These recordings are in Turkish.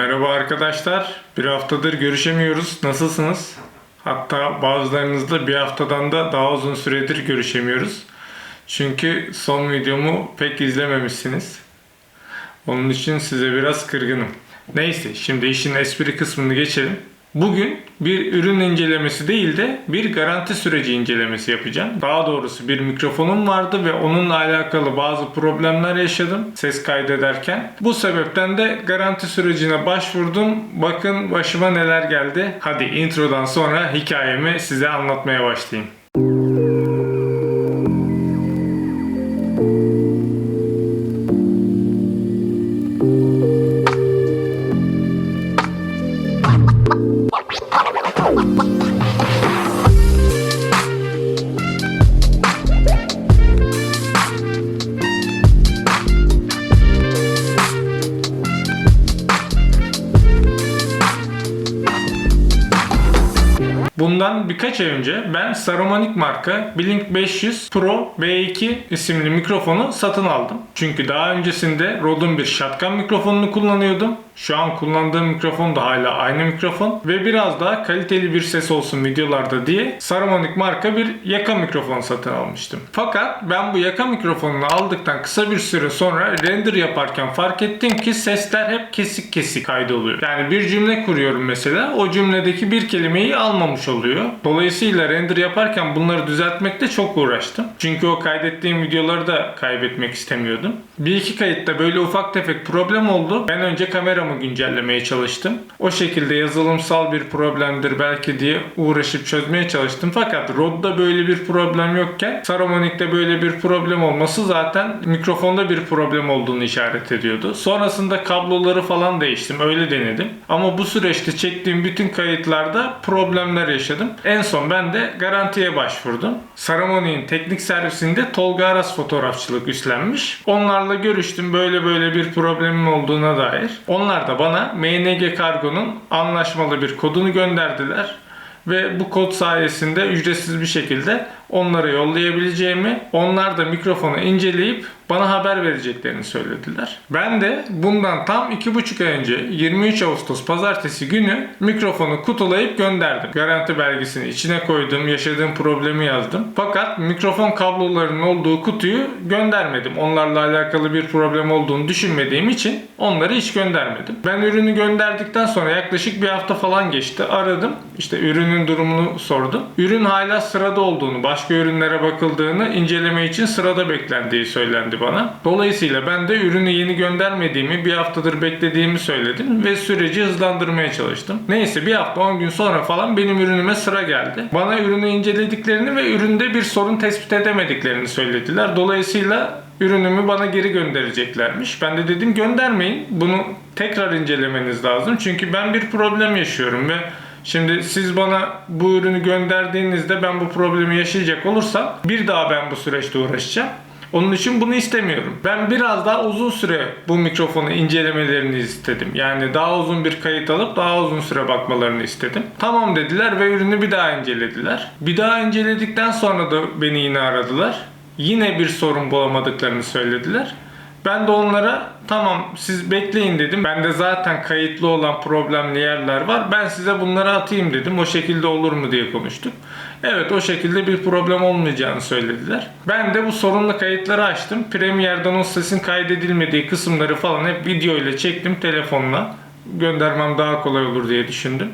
Merhaba arkadaşlar. Bir haftadır görüşemiyoruz. Nasılsınız? Hatta bazılarınızla bir haftadan da daha uzun süredir görüşemiyoruz. Çünkü son videomu pek izlememişsiniz. Onun için size biraz kırgınım. Neyse şimdi işin espri kısmını geçelim. Bugün bir ürün incelemesi değil de bir garanti süreci incelemesi yapacağım. Daha doğrusu bir mikrofonum vardı ve onunla alakalı bazı problemler yaşadım ses kaydederken. Bu sebepten de garanti sürecine başvurdum. Bakın başıma neler geldi. Hadi introdan sonra hikayemi size anlatmaya başlayayım. Bundan birkaç ay önce ben Saramonic marka Blink 500 Pro B2 isimli mikrofonu satın aldım. Çünkü daha öncesinde Rode'un bir shotgun mikrofonunu kullanıyordum. Şu an kullandığım mikrofon da hala aynı mikrofon ve biraz daha kaliteli bir ses olsun videolarda diye Saramonic marka bir yaka mikrofon satın almıştım. Fakat ben bu yaka mikrofonunu aldıktan kısa bir süre sonra render yaparken fark ettim ki sesler hep kesik kesik kaydoluyor. Yani bir cümle kuruyorum mesela o cümledeki bir kelimeyi almamış oluyor. Dolayısıyla render yaparken bunları düzeltmekte çok uğraştım. Çünkü o kaydettiğim videoları da kaybetmek istemiyordum. Bir iki kayıtta böyle ufak tefek problem oldu. Ben önce kameramı güncellemeye çalıştım. O şekilde yazılımsal bir problemdir belki diye uğraşıp çözmeye çalıştım. Fakat Rode'da böyle bir problem yokken Saramonic'te böyle bir problem olması zaten mikrofonda bir problem olduğunu işaret ediyordu. Sonrasında kabloları falan değiştim. Öyle denedim. Ama bu süreçte çektiğim bütün kayıtlarda problemler yaşadım. En son ben de garantiye başvurdum. Saramonic'in teknik servisinde Tolga Aras fotoğrafçılık üstlenmiş. Onlarla görüştüm böyle böyle bir problemim olduğuna dair. Onlar da bana MNG Kargo'nun anlaşmalı bir kodunu gönderdiler. Ve bu kod sayesinde ücretsiz bir şekilde onlara yollayabileceğimi, onlar da mikrofonu inceleyip bana haber vereceklerini söylediler. Ben de bundan tam 2,5 ay önce 23 Ağustos pazartesi günü mikrofonu kutulayıp gönderdim. Garanti belgesini içine koydum, yaşadığım problemi yazdım. Fakat mikrofon kablolarının olduğu kutuyu göndermedim. Onlarla alakalı bir problem olduğunu düşünmediğim için onları hiç göndermedim. Ben ürünü gönderdikten sonra yaklaşık bir hafta falan geçti. Aradım. İşte ürünün durumunu sordum. Ürün hala sırada olduğunu, başka ürünlere bakıldığını, inceleme için sırada beklendiği söylendi bana. Dolayısıyla ben de ürünü yeni göndermediğimi, bir haftadır beklediğimi söyledim ve süreci hızlandırmaya çalıştım. Neyse bir hafta 10 gün sonra falan benim ürünüme sıra geldi. Bana ürünü incelediklerini ve üründe bir sorun tespit edemediklerini söylediler. Dolayısıyla ürünümü bana geri göndereceklermiş. Ben de dedim göndermeyin. Bunu tekrar incelemeniz lazım. Çünkü ben bir problem yaşıyorum ve Şimdi siz bana bu ürünü gönderdiğinizde ben bu problemi yaşayacak olursam bir daha ben bu süreçte uğraşacağım. Onun için bunu istemiyorum. Ben biraz daha uzun süre bu mikrofonu incelemelerini istedim. Yani daha uzun bir kayıt alıp daha uzun süre bakmalarını istedim. Tamam dediler ve ürünü bir daha incelediler. Bir daha inceledikten sonra da beni yine aradılar. Yine bir sorun bulamadıklarını söylediler. Ben de onlara tamam siz bekleyin dedim. Bende zaten kayıtlı olan problemli yerler var. Ben size bunları atayım dedim. O şekilde olur mu diye konuştuk. Evet o şekilde bir problem olmayacağını söylediler. Ben de bu sorunlu kayıtları açtım. Premiere'den o sesin kaydedilmediği kısımları falan hep video ile çektim telefonla. Göndermem daha kolay olur diye düşündüm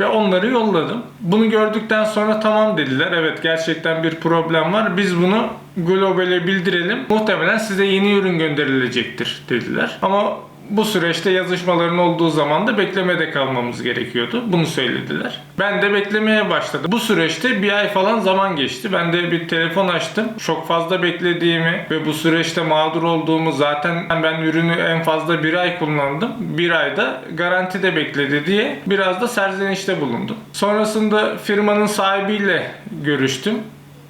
ve onları yolladım. Bunu gördükten sonra tamam dediler. Evet gerçekten bir problem var. Biz bunu globale bildirelim. Muhtemelen size yeni ürün gönderilecektir dediler. Ama bu süreçte yazışmaların olduğu zaman da beklemede kalmamız gerekiyordu. Bunu söylediler. Ben de beklemeye başladım. Bu süreçte bir ay falan zaman geçti. Ben de bir telefon açtım. Çok fazla beklediğimi ve bu süreçte mağdur olduğumu zaten ben ürünü en fazla bir ay kullandım. Bir ayda garantide bekledi diye biraz da serzenişte bulundum. Sonrasında firmanın sahibiyle görüştüm.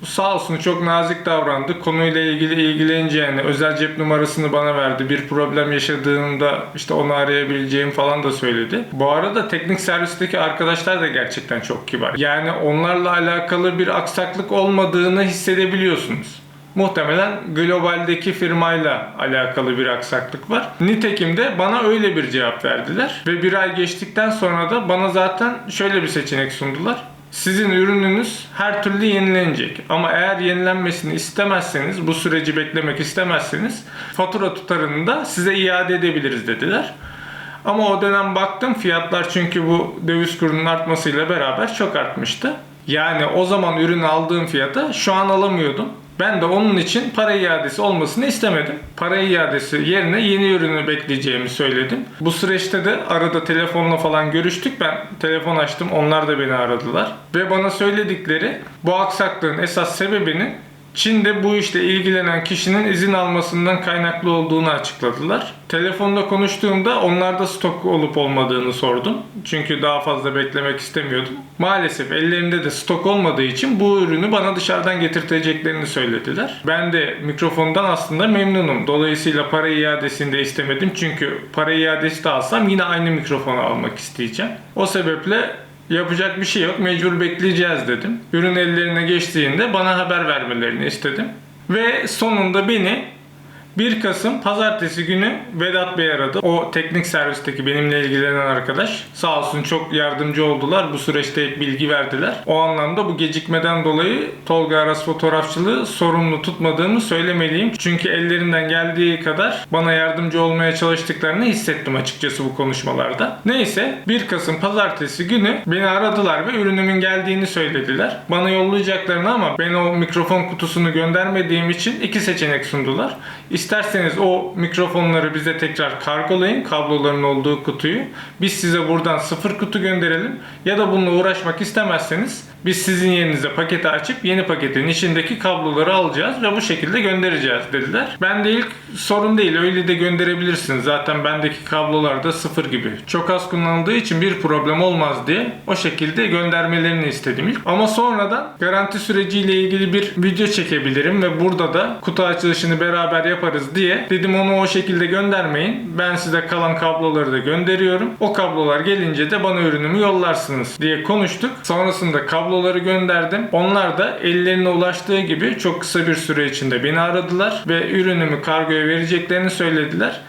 Sağ olsun çok nazik davrandı. Konuyla ilgili ilgilenince yani özel cep numarasını bana verdi. Bir problem yaşadığında işte onu arayabileceğim falan da söyledi. Bu arada teknik servisteki arkadaşlar da gerçekten çok kibar. Yani onlarla alakalı bir aksaklık olmadığını hissedebiliyorsunuz. Muhtemelen globaldeki firmayla alakalı bir aksaklık var. Nitekim de bana öyle bir cevap verdiler. Ve bir ay geçtikten sonra da bana zaten şöyle bir seçenek sundular. Sizin ürününüz her türlü yenilenecek. Ama eğer yenilenmesini istemezseniz, bu süreci beklemek istemezseniz fatura tutarını da size iade edebiliriz dediler. Ama o dönem baktım fiyatlar çünkü bu döviz kurunun artmasıyla beraber çok artmıştı. Yani o zaman ürün aldığım fiyata şu an alamıyordum. Ben de onun için para iadesi olmasını istemedim. Para iadesi yerine yeni ürünü bekleyeceğimi söyledim. Bu süreçte de arada telefonla falan görüştük. Ben telefon açtım. Onlar da beni aradılar. Ve bana söyledikleri bu aksaklığın esas sebebinin Çin'de bu işte ilgilenen kişinin izin almasından kaynaklı olduğunu açıkladılar. Telefonda konuştuğumda onlarda stok olup olmadığını sordum. Çünkü daha fazla beklemek istemiyordum. Maalesef ellerinde de stok olmadığı için bu ürünü bana dışarıdan getirteceklerini söylediler. Ben de mikrofondan aslında memnunum. Dolayısıyla para iadesini de istemedim. Çünkü para iadesi de alsam yine aynı mikrofonu almak isteyeceğim. O sebeple Yapacak bir şey yok. Mecbur bekleyeceğiz dedim. Ürün ellerine geçtiğinde bana haber vermelerini istedim. Ve sonunda beni 1 Kasım pazartesi günü Vedat Bey aradı. O teknik servisteki benimle ilgilenen arkadaş. Sağ olsun çok yardımcı oldular. Bu süreçte hep bilgi verdiler. O anlamda bu gecikmeden dolayı Tolga Aras fotoğrafçılığı sorumlu tutmadığımı söylemeliyim. Çünkü ellerinden geldiği kadar bana yardımcı olmaya çalıştıklarını hissettim açıkçası bu konuşmalarda. Neyse 1 Kasım pazartesi günü beni aradılar ve ürünümün geldiğini söylediler. Bana yollayacaklarını ama ben o mikrofon kutusunu göndermediğim için iki seçenek sundular. İsterseniz o mikrofonları bize tekrar kargolayın kabloların olduğu kutuyu. Biz size buradan sıfır kutu gönderelim. Ya da bununla uğraşmak istemezseniz biz sizin yerinize paketi açıp yeni paketin içindeki kabloları alacağız ve bu şekilde göndereceğiz dediler. Ben de ilk sorun değil öyle de gönderebilirsiniz. Zaten bendeki kablolar da sıfır gibi. Çok az kullanıldığı için bir problem olmaz diye o şekilde göndermelerini istedim ilk. Ama sonradan garanti süreciyle ilgili bir video çekebilirim ve burada da kutu açılışını beraber yaparız diye dedim onu o şekilde göndermeyin. Ben size kalan kabloları da gönderiyorum. O kablolar gelince de bana ürünümü yollarsınız diye konuştuk. Sonrasında kabloları gönderdim. Onlar da ellerine ulaştığı gibi çok kısa bir süre içinde beni aradılar ve ürünümü kargoya vereceklerini söylediler.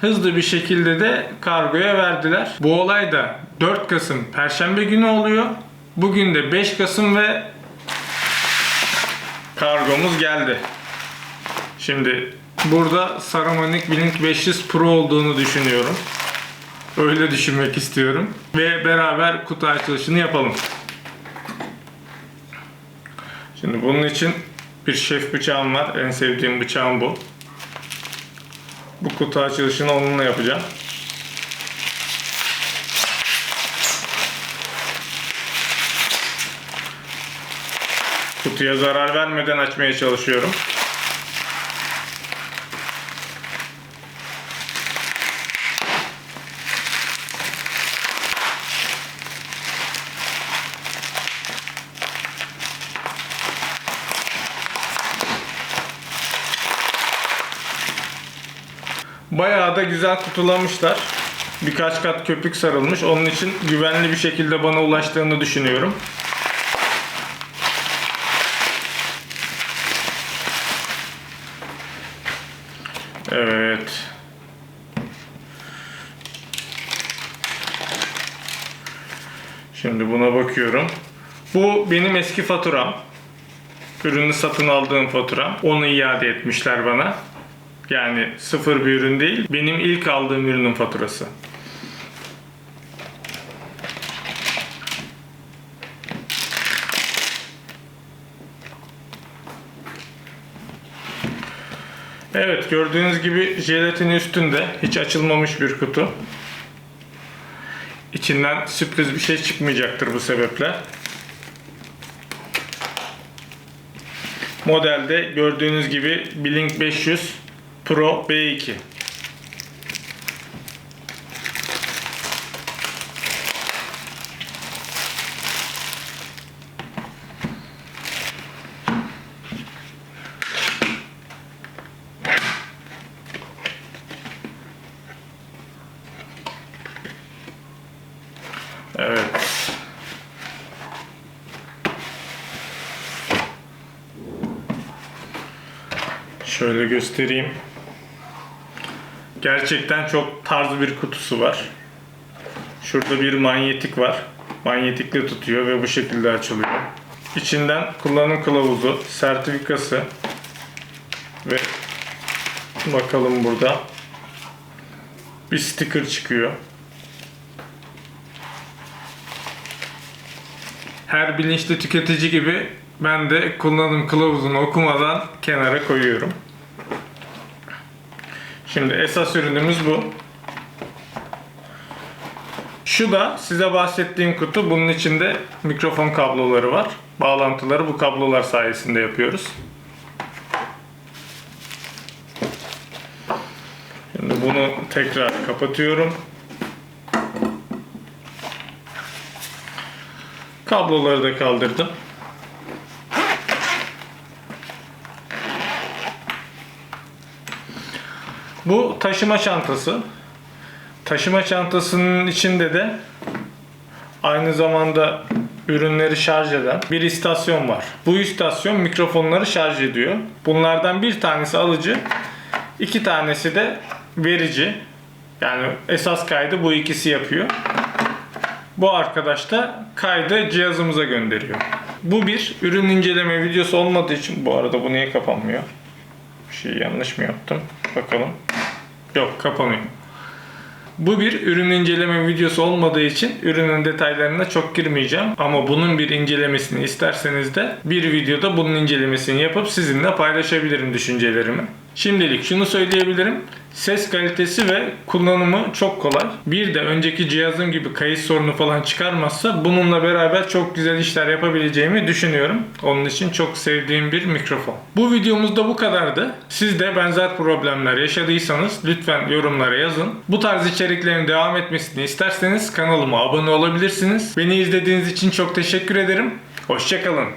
Hızlı bir şekilde de kargoya verdiler. Bu olay da 4 Kasım Perşembe günü oluyor. Bugün de 5 Kasım ve kargomuz geldi. Şimdi burada Saramonic Blink 500 Pro olduğunu düşünüyorum. Öyle düşünmek istiyorum. Ve beraber kutu açılışını yapalım. Şimdi bunun için bir şef bıçağım var. En sevdiğim bıçağım bu. Bu kutu açılışını onunla yapacağım. Kutuya zarar vermeden açmaya çalışıyorum. Bayağı güzel kutulamışlar. Birkaç kat köpük sarılmış. Onun için güvenli bir şekilde bana ulaştığını düşünüyorum. Evet. Şimdi buna bakıyorum. Bu benim eski faturam. Ürünü satın aldığım faturam. Onu iade etmişler bana. Yani sıfır bir ürün değil. Benim ilk aldığım ürünün faturası. Evet gördüğünüz gibi jelatin üstünde hiç açılmamış bir kutu. İçinden sürpriz bir şey çıkmayacaktır bu sebeple. Modelde gördüğünüz gibi Blink 500 Pro B2. Evet. Şöyle göstereyim. Gerçekten çok tarz bir kutusu var. Şurada bir manyetik var. Manyetikle tutuyor ve bu şekilde açılıyor. İçinden kullanım kılavuzu, sertifikası ve bakalım burada bir sticker çıkıyor. Her bilinçli tüketici gibi ben de kullanım kılavuzunu okumadan kenara koyuyorum. Şimdi esas ürünümüz bu. Şu da size bahsettiğim kutu. Bunun içinde mikrofon kabloları var. Bağlantıları bu kablolar sayesinde yapıyoruz. Şimdi bunu tekrar kapatıyorum. Kabloları da kaldırdım. Bu taşıma çantası. Taşıma çantasının içinde de aynı zamanda ürünleri şarj eden bir istasyon var. Bu istasyon mikrofonları şarj ediyor. Bunlardan bir tanesi alıcı, iki tanesi de verici. Yani esas kaydı bu ikisi yapıyor. Bu arkadaş da kaydı cihazımıza gönderiyor. Bu bir ürün inceleme videosu olmadığı için bu arada bu niye kapanmıyor? Bir şey yanlış mı yaptım? Bakalım. Yok kapanıyor. Bu bir ürün inceleme videosu olmadığı için ürünün detaylarına çok girmeyeceğim. Ama bunun bir incelemesini isterseniz de bir videoda bunun incelemesini yapıp sizinle paylaşabilirim düşüncelerimi. Şimdilik şunu söyleyebilirim. Ses kalitesi ve kullanımı çok kolay. Bir de önceki cihazım gibi kayıt sorunu falan çıkarmazsa bununla beraber çok güzel işler yapabileceğimi düşünüyorum. Onun için çok sevdiğim bir mikrofon. Bu videomuzda bu kadardı. Siz de benzer problemler yaşadıysanız lütfen yorumlara yazın. Bu tarz içeriklerin devam etmesini isterseniz kanalıma abone olabilirsiniz. Beni izlediğiniz için çok teşekkür ederim. Hoşçakalın.